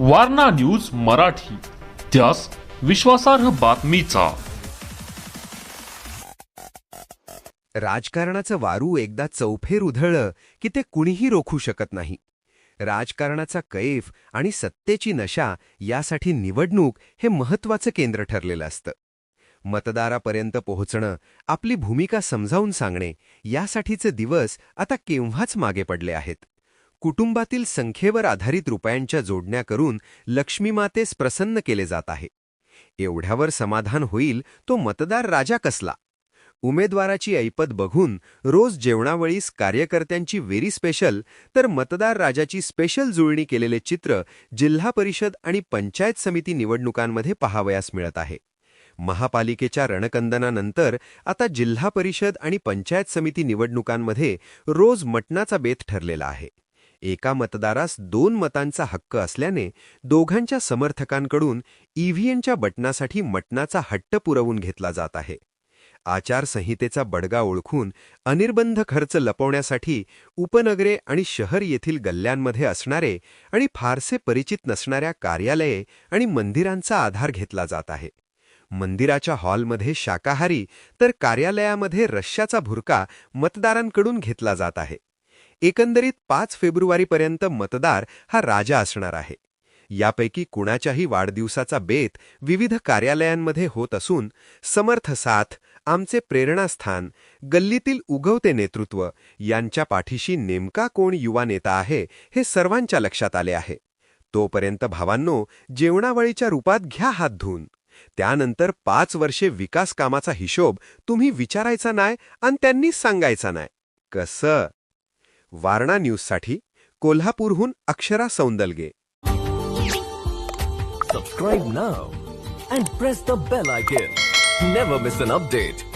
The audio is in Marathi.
वारणा न्यूज मराठी त्यास विश्वासार्ह बातमीचा. राजकारणाचं वारू एकदा चौफेर उधळलं की ते कुणीही रोखू शकत नाही. राजकारणाचा कैफ आणि सत्तेची नशा यासाठी निवडणूक हे महत्वाचं केंद्र ठरलेलं असतं. मतदारापर्यंत पोहोचणं आपली भूमिका समजावून सांगणे यासाठीचे दिवस आता केव्हाच मागे पडले आहेत. कुटुंबातील संख्येवर आधारित रुपयांच्या जोडण्या करून लक्ष्मीमातेस प्रसन्न केले जात आहे. एवढ्यावर समाधान होईल तो मतदार राजा कसला? उमेदवाराची ऐपत बघून रोज जेवणावळीस कार्यकर्त्यांची वेरी स्पेशल तर मतदार राजाची स्पेशल जुळणी केलेले चित्र जिल्हा परिषद आणि पंचायत समिती निवडणुकांमध्ये पहावयास मिळत आहे. महापालिकेच्या रणकंदनानंतर आता जिल्हा परिषद आणि पंचायत समिती निवडणुकांमध्ये रोज मटणाचा बेत ठरलेला आहे. एका मतदारास दोन मतांचा हक्क असल्याने दोघांच्या समर्थकांकडून ईव्हीएमच्या बटनासाठी मटणाचा हट्ट पुरवून घेतला जात आहे. आचारसंहितेचा बडगा ओळखून अनिर्बंध खर्च लपवण्यासाठी उपनगरे आणि शहर येथील गल्ल्यांमध्ये असणारे आणि फारसे परिचित नसणाऱ्या कार्यालये आणि मंदिरांचा आधार घेतला जात आहे. मंदिराच्या हॉलमध्ये शाकाहारी तर कार्यालयामध्ये रश्श्याचा भुरका मतदारांकडून घेतला जात आहे. एकंदरीत पाच फेब्रुवारीपर्यंत मतदार हा राजा असणार आहे. यापैकी कुणाच्याही वाढदिवसाचा बेत विविध कार्यालयांमध्ये होत असून समर्थ साथ आमचे प्रेरणास्थान गल्लीतील उगवते नेतृत्व यांच्या पाठीशी नेमका कोण युवा नेता आहे हे सर्वांच्या लक्षात आले आहे. तोपर्यंत भावांनो जेवणावळीच्या रूपात घ्या हात धुवून. त्यानंतर पाच वर्षे विकास कामाचा हिशोब तुम्ही विचारायचा नाही आणि त्यांनीच सांगायचा नाही कसं? वारणा न्यूजसाठी कोल्हापूरहून Akshara Soundalage. Subscribe now and press the bell icon never miss an update